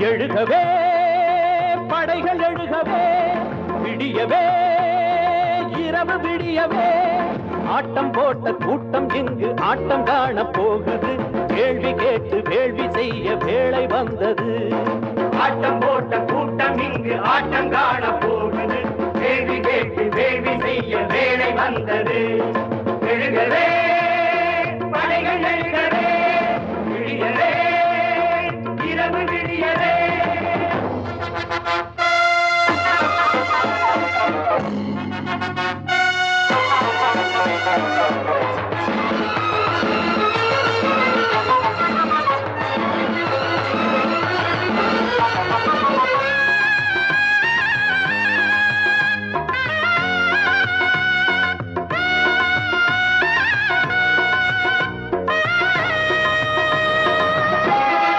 எழுகவே படைகள் எழுகவே விடியவே இரவு விடியவே. ஆட்டம் போட்ட கூட்டம் இங்கு ஆட்டம் காண போகுது கேள்வி கேட்டு வேள்வி செய்ய வேளை வந்தது. ஆட்டம் போட்ட கூட்டம் இங்கு ஆட்டம் காண போகுது கேள்வி கேட்டு வேள்வி செய்ய வேலை வந்தது.